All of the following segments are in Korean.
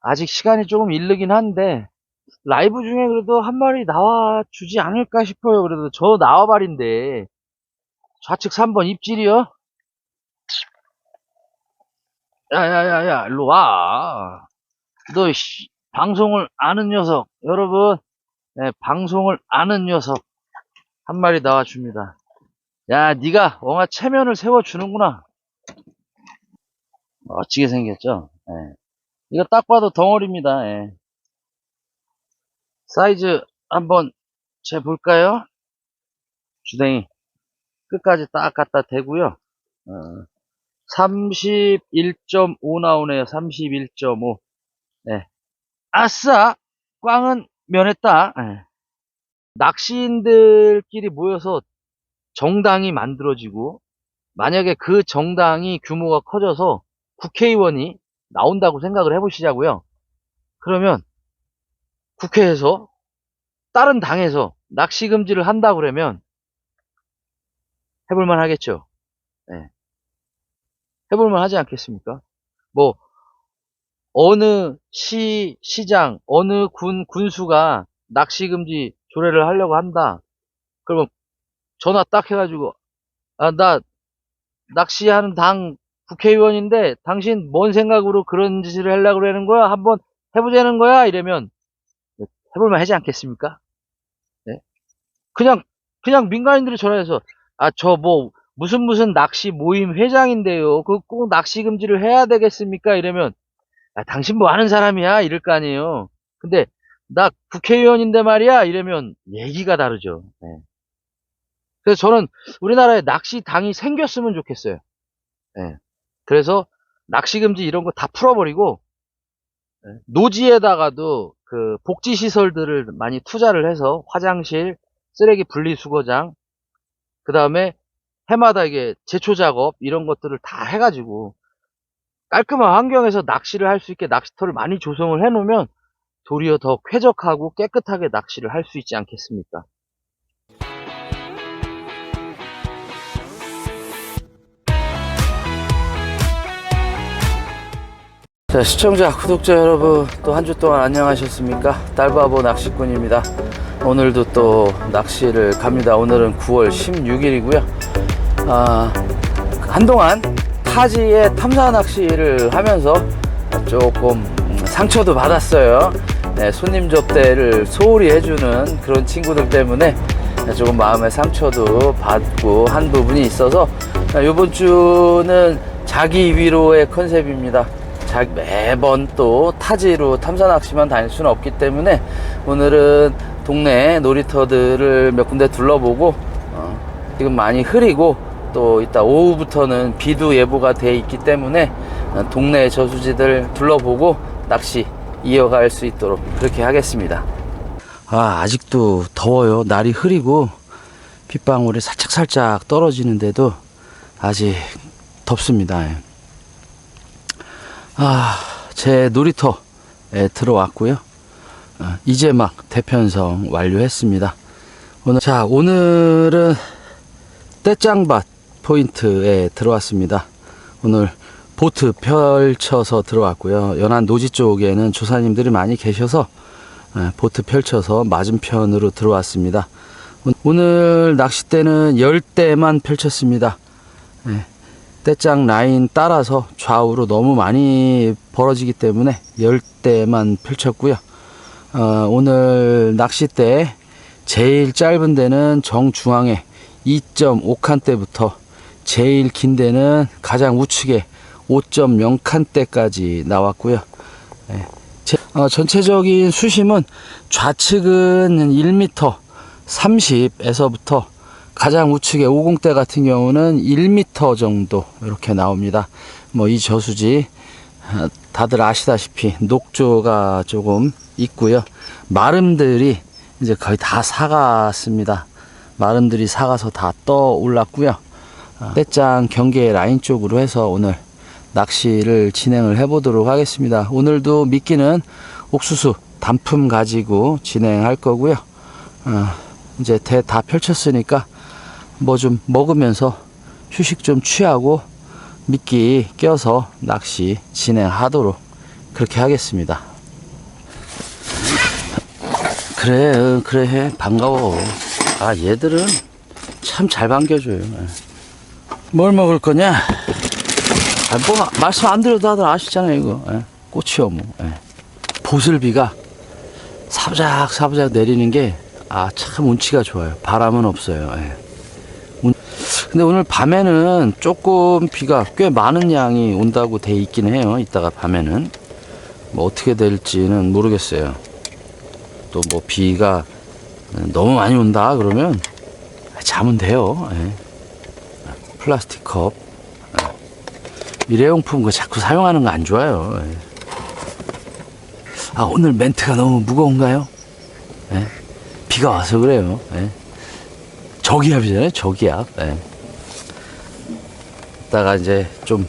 아직 시간이 조금 이르긴 한데, 라이브 중에 그래도 한 마리 나와 주지 않을까 싶어요. 그래도 저 나와발인데, 좌측 3번 입질이요? 야야야야 일로 와. 너 씨, 방송을 아는 녀석 여러분 네, 방송을 아는 녀석 한 마리 나와 줍니다. 야 네가 엉아 체면을 세워주는구나. 멋지게 생겼죠. 예. 이거 딱 봐도 덩어리입니다. 예. 사이즈 한번 재볼까요? 주댕이 끝까지 딱 갖다 대고요. 어, 31.5 나오네요. 31.5. 네. 아싸! 꽝은 면했다. 네. 낚시인들끼리 모여서 정당이 만들어지고, 만약에 그 정당이 규모가 커져서 국회의원이 나온다고 생각을 해보시자고요. 그러면 국회에서 다른 당에서 낚시 금지를 한다 그러면 해볼만 하겠죠. 네. 해볼만 하지 않겠습니까? 뭐, 어느 시, 시장, 어느 군, 군수가 낚시 금지 조례를 하려고 한다. 그러면 전화 딱 해가지고, 아, 나 낚시하는 당 국회의원인데 당신 뭔 생각으로 그런 짓을 하려고 그러는 거야? 한번 해보자는 거야? 이러면 해볼만 하지 않겠습니까? 네? 그냥, 그냥 민간인들이 전화해서, 아, 저 뭐, 무슨 무슨 낚시 모임 회장인데요. 그 꼭 낚시 금지를 해야 되겠습니까? 이러면 아, 당신 뭐 아는 사람이야? 이럴 거 아니에요. 근데 나 국회의원인데 말이야? 이러면 얘기가 다르죠. 네. 그래서 저는 우리나라에 낚시 당이 생겼으면 좋겠어요. 네. 그래서 낚시 금지 이런 거 다 풀어버리고 네. 노지에다가도 그 복지 시설들을 많이 투자를 해서 화장실, 쓰레기 분리수거장, 그 다음에 해마다 이게 제초 작업 이런 것들을 다 해가지고 깔끔한 환경에서 낚시를 할 수 있게 낚시터를 많이 조성을 해놓으면 도리어 더 쾌적하고 깨끗하게 낚시를 할 수 있지 않겠습니까? 자, 시청자, 구독자 여러분, 또 한 주 동안 안녕하셨습니까? 달바보 낚시꾼입니다. 오늘도 또 낚시를 갑니다. 오늘은 9월 16일이고요. 아, 한동안 타지에 탐사 낚시를 하면서 조금 상처도 받았어요. 네, 손님 접대를 소홀히 해주는 그런 친구들 때문에 조금 마음의 상처도 받고 한 부분이 있어서 이번 주는 자기 위로의 컨셉입니다. 자, 매번 또 타지로 탐사 낚시만 다닐 수는 없기 때문에 오늘은 동네 놀이터들을 몇 군데 둘러보고 어, 지금 많이 흐리고 또 이따 오후부터는 비도 예보가 돼 있기 때문에 어, 동네 저수지들 둘러보고 낚시 이어갈 수 있도록 그렇게 하겠습니다. 아 아직도 더워요. 날이 흐리고 빗방울이 살짝 살짝 떨어지는데도 아직 덥습니다. 아, 제 놀이터에 들어왔고요. 어, 이제 막 대편성 완료했습니다. 오늘 자 오늘은 떼짱밭 포인트에 들어왔습니다. 오늘 보트 펼쳐서 들어왔고요. 연안 노지 쪽에는 조사님들이 많이 계셔서 예, 보트 펼쳐서 맞은편으로 들어왔습니다. 오늘 낚싯대는 10대만 펼쳤습니다. 예, 떼짱 라인 따라서 좌우로 너무 많이 벌어지기 때문에 10대만 펼쳤고요. 어, 오늘 낚싯대 제일 짧은 데는 정중앙에 2.5칸대부터 제일 긴 데는 가장 우측에 5.0칸대까지 나왔고요. 예, 제- 어, 전체적인 수심은 좌측은 1m 30에서부터 가장 우측에 50대 같은 경우는 1m 정도 이렇게 나옵니다. 뭐 이 저수지 어, 다들 아시다시피 녹조가 조금 있고요. 마름들이 이제 거의 다 사갔습니다. 마름들이 사가서 다 떠 올랐고요. 어, 떼짱 경계 라인 쪽으로 해서 오늘 낚시를 진행을 해보도록 하겠습니다. 오늘도 미끼는 옥수수 단품 가지고 진행할 거고요. 어, 이제 대 다 펼쳤으니까 뭐 좀 먹으면서 휴식 좀 취하고 미끼 껴서 낚시 진행하도록 그렇게 하겠습니다. 그래, 어, 그래, 해. 반가워. 아, 얘들은 참 잘 반겨줘요. 예. 뭘 먹을 거냐? 아, 뭐, 말씀 안 드려도 다들 아시잖아요, 이거. 예. 꽃이 어묵. 예. 보슬비가 사부작 사부작 내리는 게, 아, 참 운치가 좋아요. 바람은 없어요. 예. 운- 근데 오늘 밤에는 조금 비가 꽤 많은 양이 온다고 돼 있긴 해요. 이따가 밤에는. 뭐 어떻게 될지는 모르겠어요. 또 뭐 비가 너무 많이 온다 그러면 자면 돼요. 예. 플라스틱 컵. 예. 일회용품 그 자꾸 사용하는 거 안 좋아요. 예. 아 오늘 멘트가 너무 무거운가요? 예. 비가 와서 그래요. 예. 저기압이잖아요. 저기압. 예. 이따가 이제 좀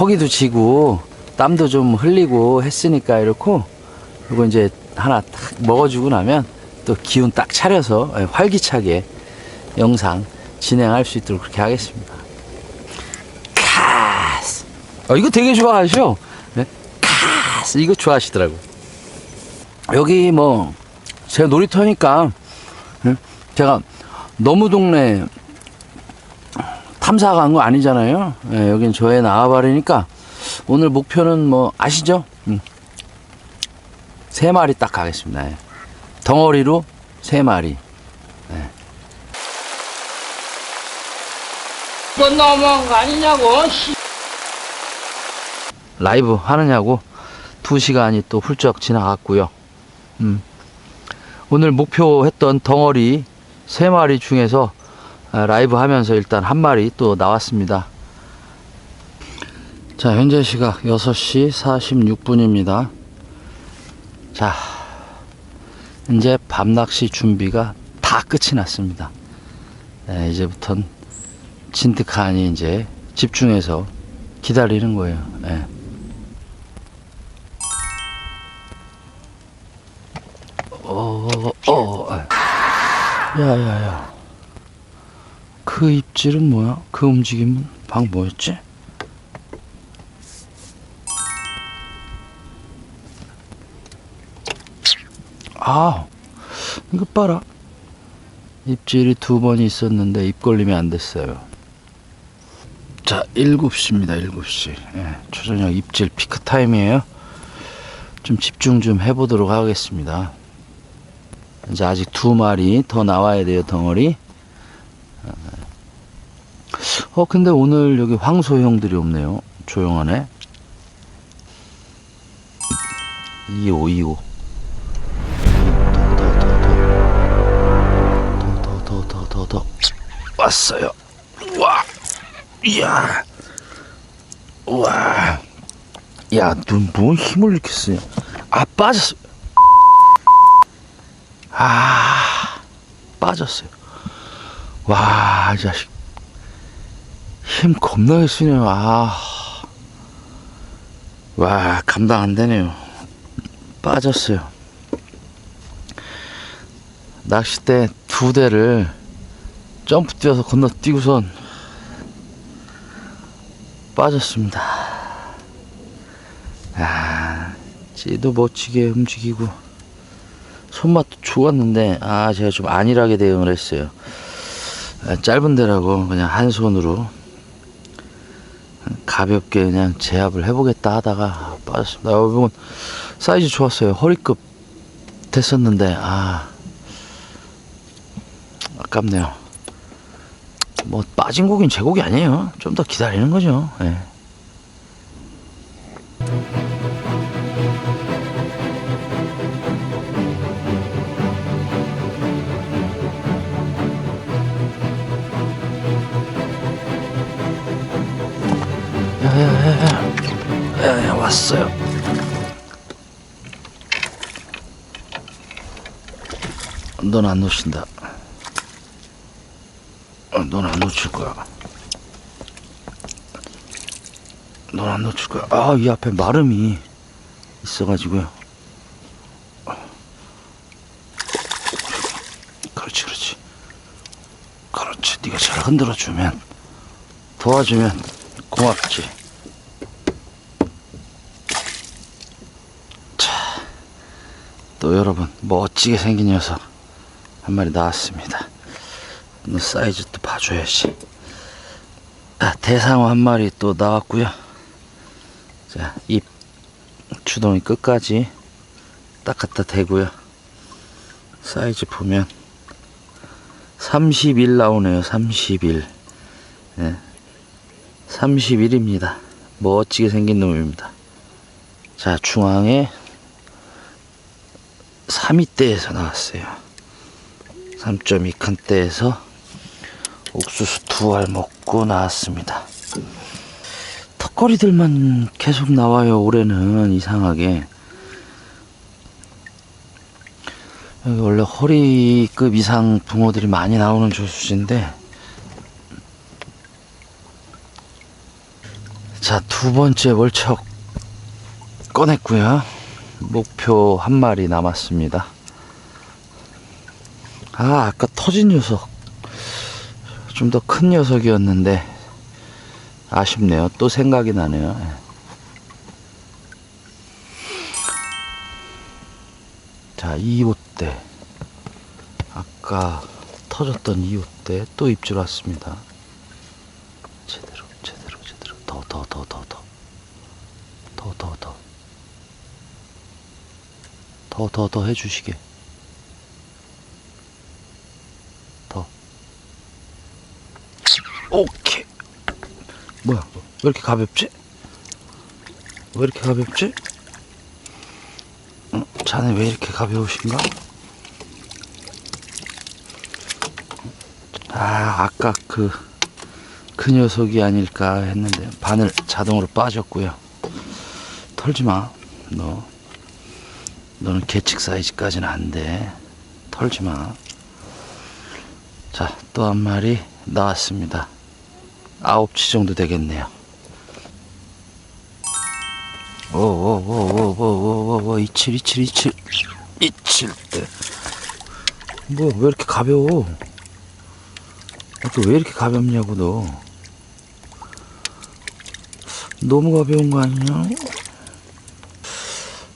허기도 지고 땀도 좀 흘리고 했으니까 이렇고 그리고 이제 하나 딱 먹어주고 나면 또 기운 딱 차려서 예, 활기차게 영상 진행할 수 있도록 그렇게 하겠습니다. 카스. 어, 이거 되게 좋아하시죠? 네? 카스. 이거 좋아하시더라고. 여기 뭐, 제 놀이터니까, 예? 제가 너무 동네 탐사 간거 아니잖아요. 예, 여긴 저의 나와버리니까 오늘 목표는 뭐 아시죠? 음. 세 마리 딱 가겠습니다. 예. 덩어리로 세 마리. 뭐 너무한 거 아니냐고, 씨. 라이브 하느냐고 두 시간이 또 훌쩍 지나갔고요. 음. 오늘 목표했던 덩어리 세 마리 중에서 아, 라이브 하면서 일단 한 마리 또 나왔습니다. 자, 현재 시각 6시 46분입니다. 자, 이제 밤낚시 준비가 다 끝이 났습니다. 네, 이제부턴 진득하니 이제 집중해서 기다리는 거예요. 예. 어, 어, 야, 야, 야. 그 입질은 뭐야? 그 움직임은 방 뭐였지? 아, 이거 봐라. 입질이 두 번이 있었는데 입 걸림이 안 됐어요. 자, 7시입니다, 7시. 예, 초저녁 입질 피크 타임이에요. 좀 집중 좀 해보도록 하겠습니다. 이제 아직 두 마리 더 나와야 돼요, 덩어리. 어, 근데 오늘 여기 황소 형들이 없네요. 조용하네. 25, 25. 더, 더, 더, 더, 더, 더. 왔어요. 와, 이야. 우와. 야, 너뭐 힘을 이렇게 쓰냐. 아, 빠졌어. 아, 빠졌어요. 와, 이 자식. 힘 겁나게 쓰네요. 아. 와, 감당 안 되네요. 빠졌어요. 낚싯대 두 대를 점프 뛰어서 건너 뛰고선 빠졌습니다. 아, 찌도 멋지게 움직이고 손맛도 좋았는데 아 제가 좀 안일하게 대응을 했어요. 아, 짧은 데라고 그냥 한 손으로 가볍게 그냥 제압을 해보겠다 하다가 빠졌습니다. 어, 이건 사이즈 좋았어요. 허리급 됐었는데 아 아깝네요. 뭐 빠진 고기는 제 고기 아니에요. 좀 더 기다리는 거죠. 예. 넌 안 놓친다. 어, 넌안 놓칠 거야. 넌 안 놓칠 거야. 아, 이 앞에 마름이 있어가지고요. 그렇지, 그렇지. 그렇지. 네가 잘 흔들어주면, 도와주면 고맙지. 또 여러분 멋지게 생긴 녀석 한 마리 나왔습니다. 너 사이즈 또 봐줘야지. 자, 대상어 한 마리 또 나왔고요. 자, 입 주둥이 끝까지 딱 갖다 대고요. 사이즈 보면 31 나오네요. 31. 예. 31입니다. 멋지게 생긴 놈입니다. 자, 중앙에 3위대에서 나왔어요. 3.2칸 대에서 옥수수 두 알 먹고 나왔습니다. 턱걸이들만 계속 나와요. 올해는 이상하게. 여기 원래 허리급 이상 붕어들이 많이 나오는 조수지인데 자, 두 번째 월척 꺼냈고요. 목표 한 마리 남았습니다. 아, 아까 터진 녀석. 좀 더 큰 녀석이었는데, 아쉽네요. 또 생각이 나네요. 예. 자, 2호대. 아까 터졌던 2호대 또 입질 왔습니다. 제대로, 제대로, 제대로. 더, 더, 더, 더, 더. 더, 더, 더. 더, 더, 더 해주시게. 더. 오케이. 뭐야, 왜 이렇게 가볍지? 왜 이렇게 가볍지? 어, 자네 왜 이렇게 가벼우신가? 아, 아까 그, 그 녀석이 아닐까 했는데, 바늘 자동으로 빠졌고요. 털지 마, 너. 너는 계측 사이즈까지는 안 돼. 털지 마. 자, 또 한 마리 나왔습니다. 아홉 치 정도 되겠네요. 오, 오, 오, 오, 오, 오, 오, 이칠, 이칠, 이칠, 이칠 때. 뭐, 왜 이렇게 가벼워? 아까 왜 이렇게 가볍냐고, 너. 너무 가벼운 거 아니냐?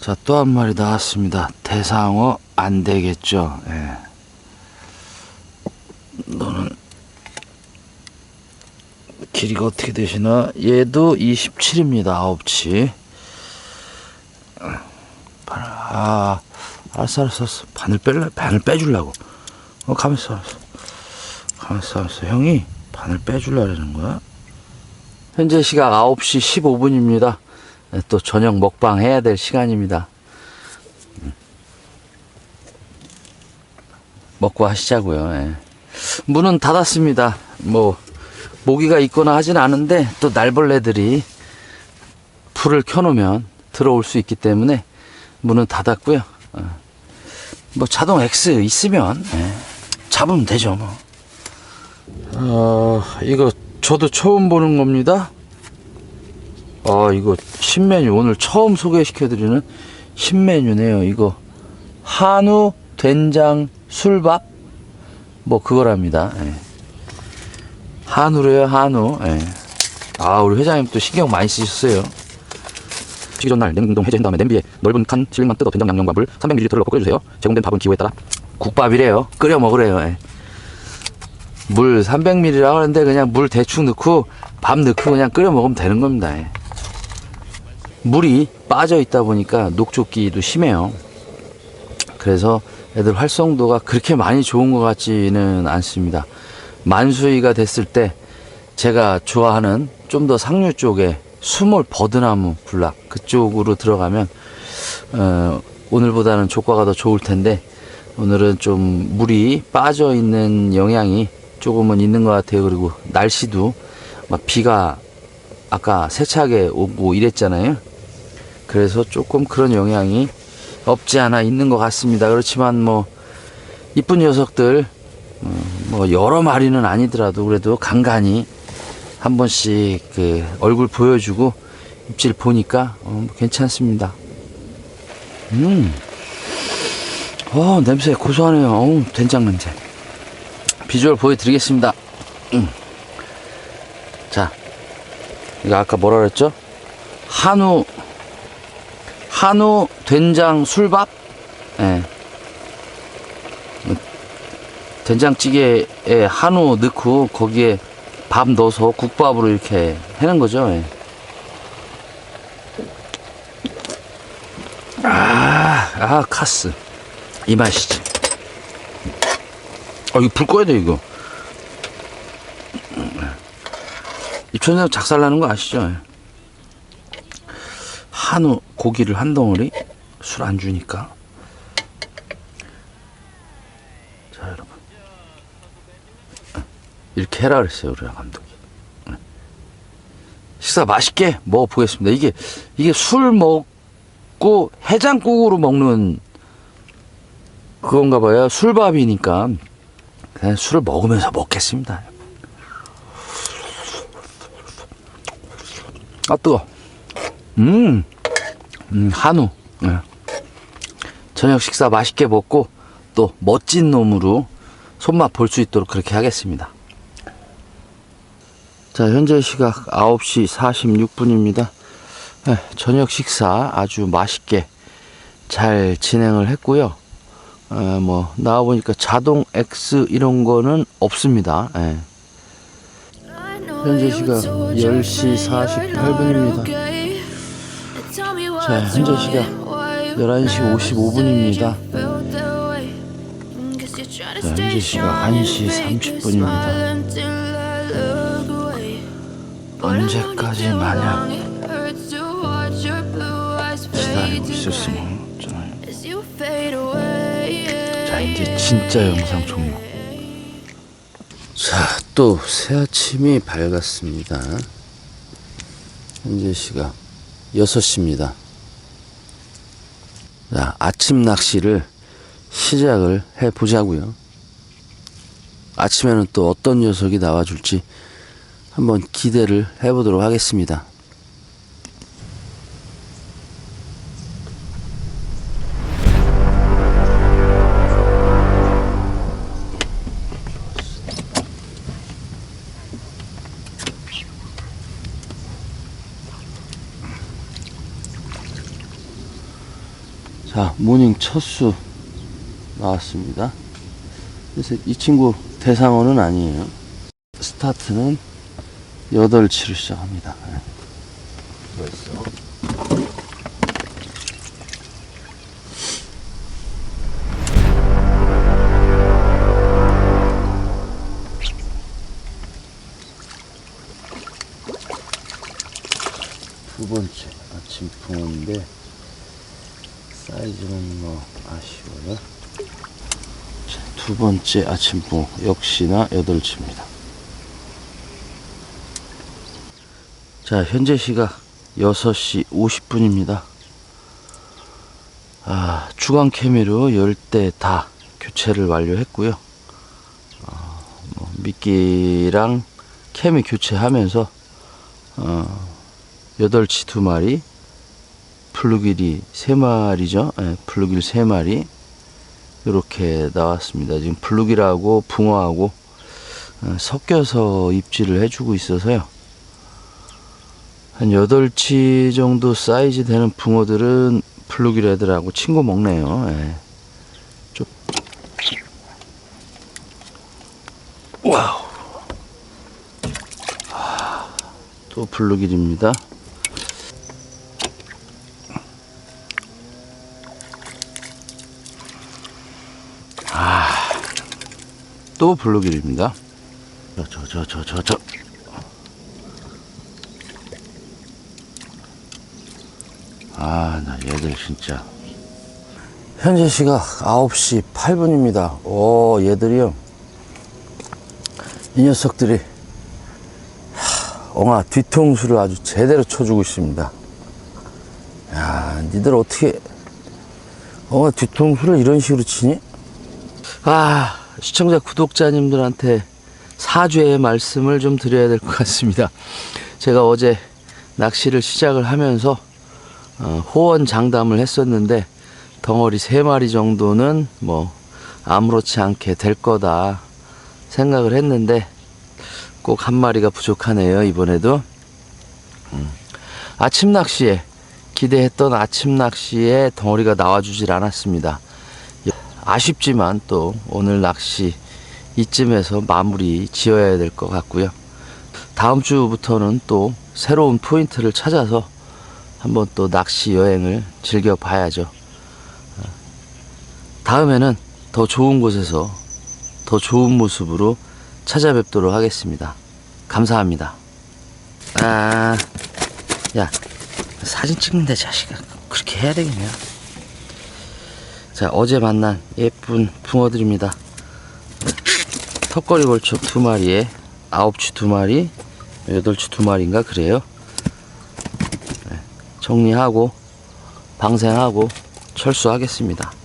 자, 또 한 마리 나왔습니다. 대상어 안 되겠죠. 예. 너는 길이가 어떻게 되시나? 얘도 27입니다. 9치. 아, 알았어, 알았어, 알았어. 바늘 뺄래? 바늘 빼주려고. 어, 가만있어, 알았어. 가만있어, 가만있어. 형이 바늘 빼주려는 거야? 현재 시각 9시 15분입니다. 네, 또 저녁 먹방 해야 될 시간입니다. 음. 먹고 하시자고요. 예. 문은 닫았습니다. 뭐 모기가 있거나 하진 않은데 또 날벌레들이 불을 켜놓으면 들어올 수 있기 때문에 문은 닫았고요. 어. 뭐 자동 X 있으면 예, 잡으면 되죠. 뭐. 어, 이거 저도 처음 보는 겁니다. 아, 이거 신메뉴 오늘 처음 소개시켜드리는 신메뉴네요. 이거 한우 된장 술밥 뭐 그거랍니다. 예. 한우래요, 한우. 예. 아, 우리 회장님 또 신경 많이 쓰셨어요. 식기 전날 냉동 해제한 다음에 냄비에 넓은 칸 실만 뜯어 된장 양념밥을 300ml를 넣고 끓여주세요. 제공된 밥은 기호에 따라 국밥이래요. 끓여 먹으래요. 예. 물 300ml라고 하는데 그냥 물 대충 넣고 밥 넣고 그냥 끓여 먹으면 되는 겁니다. 예. 물이 빠져 있다 보니까 녹조기도 심해요. 그래서 애들 활성도가 그렇게 많이 좋은 것 같지는 않습니다. 만수위가 됐을 때 제가 좋아하는 좀 더 상류 쪽에 수몰 버드나무 군락 그쪽으로 들어가면 어, 오늘보다는 조과가 더 좋을 텐데 오늘은 좀 물이 빠져 있는 영향이 조금은 있는 것 같아요. 그리고 날씨도 막 비가 아까 세차게 오고 이랬잖아요. 그래서 조금 그런 영향이 없지 않아 있는 것 같습니다. 그렇지만 뭐 이쁜 녀석들 어, 뭐 여러 마리는 아니더라도 그래도 간간히 한 번씩 그 얼굴 보여주고 입질 보니까 어, 뭐 괜찮습니다. 음, 어 냄새 고소하네요. 어우, 된장 냄새. 비주얼 보여드리겠습니다. 음. 자, 이거 아까 뭐라 그랬죠? 한우 한우 된장 술밥 예. 뭐, 된장찌개에 한우 넣고 거기에 밥 넣어서 국밥으로 이렇게 해는 거죠. 예. 아, 아, 카스. 이 맛이지. 어, 이거 불 꺼야 돼, 이거. 입천장 작살 나는 거 아시죠? 예. 한우 고기를 한 덩어리 술 안 주니까. 자, 여러분. 이렇게 해라 그랬어요, 우리 감독이. 예. 식사 맛있게 먹어보겠습니다. 이게, 이게 술 먹고 해장국으로 먹는 그건가 봐요. 술밥이니까. 그냥 술을 먹으면서 먹겠습니다. 아, 뜨거. 음, 음 한우. 예. 저녁 식사 맛있게 먹고 또 멋진 놈으로 손맛 볼 수 있도록 그렇게 하겠습니다. 자, 현재 시각 9시 46분입니다. 예, 저녁 식사 아주 맛있게 잘 진행을 했고요. 어, 뭐 나와 보니까 자동 X 이런 거는 없습니다. 예. 현재 시각 10시 48분입니다. 자, 현재 시각 11시 55분입니다. 자, 현재 시각 1시 30분입니다. 언제까지 마냥 기다리고 있었으면 어쩌나요? 자, 이제 진짜 영상 종료. 자, 또 새 아침이 밝았습니다. 현재 시각 6시입니다. 자, 아침 낚시를 시작을 해 보자고요. 아침에는 또 어떤 녀석이 나와줄지 한번 기대를 해 보도록 하겠습니다. 자, 모닝 첫수 나왔습니다. 그래서 이 친구 대상어는 아니에요. 스타트는 8치로 시작합니다. 네. 두 번째 아침 붕어인데 사이즈는 뭐 아쉬워요. 자, 두 번째 아침 붕어 역시나 8치입니다. 자, 현재 시각 6시 50분입니다. 아, 주간 케미로 10대 다 교체를 완료했고요. 어, 뭐 미끼랑 케미 교체하면서 어, 8치 2마리, 플루길이 3마리죠. 예, 플루길 3마리 이렇게 나왔습니다. 지금 플루길하고 붕어하고 어, 섞여서 입질을 해주고 있어서요. 한 8치 정도 사이즈 되는 붕어들은 애들하고 친구 먹네요. 예. 좀. 와우. 아, 또 블루길입니다. 아, 또 블루길입니다. 저, 저, 저, 저, 저, 저. 아, 나 얘들 진짜. 현재 시각 9시 8분입니다. 오, 얘들이요. 이 녀석들이 하, 엉아 뒤통수를 아주 제대로 쳐주고 있습니다. 야, 니들 어떻게 엉아 뒤통수를 이런 식으로 치니? 아, 시청자 구독자님들한테 사죄의 말씀을 좀 드려야 될 것 같습니다. 제가 어제 낚시를 시작을 하면서 어, 호언 장담을 했었는데 덩어리 세 마리 정도는 뭐 아무렇지 않게 될 거다 생각을 했는데 꼭 한 마리가 부족하네요 이번에도 음. 아침 낚시에 기대했던 아침 낚시에 덩어리가 나와주질 않았습니다 아쉽지만 또 오늘 낚시 이쯤에서 마무리 지어야 될 것 같고요. 다음 주부터는 또 새로운 포인트를 찾아서 한번 또 낚시 여행을 즐겨 봐야죠. 다음에는 더 좋은 곳에서 더 좋은 모습으로 찾아뵙도록 하겠습니다. 감사합니다. 아, 야, 사진 찍는데 자식아 그렇게 해야 되겠냐? 자, 어제 만난 예쁜 붕어들입니다. 턱걸이 걸쳐 두 마리에 아홉 추두 마리, 여덟 추두 마리인가 그래요. 네, 정리하고 방생하고 철수하겠습니다.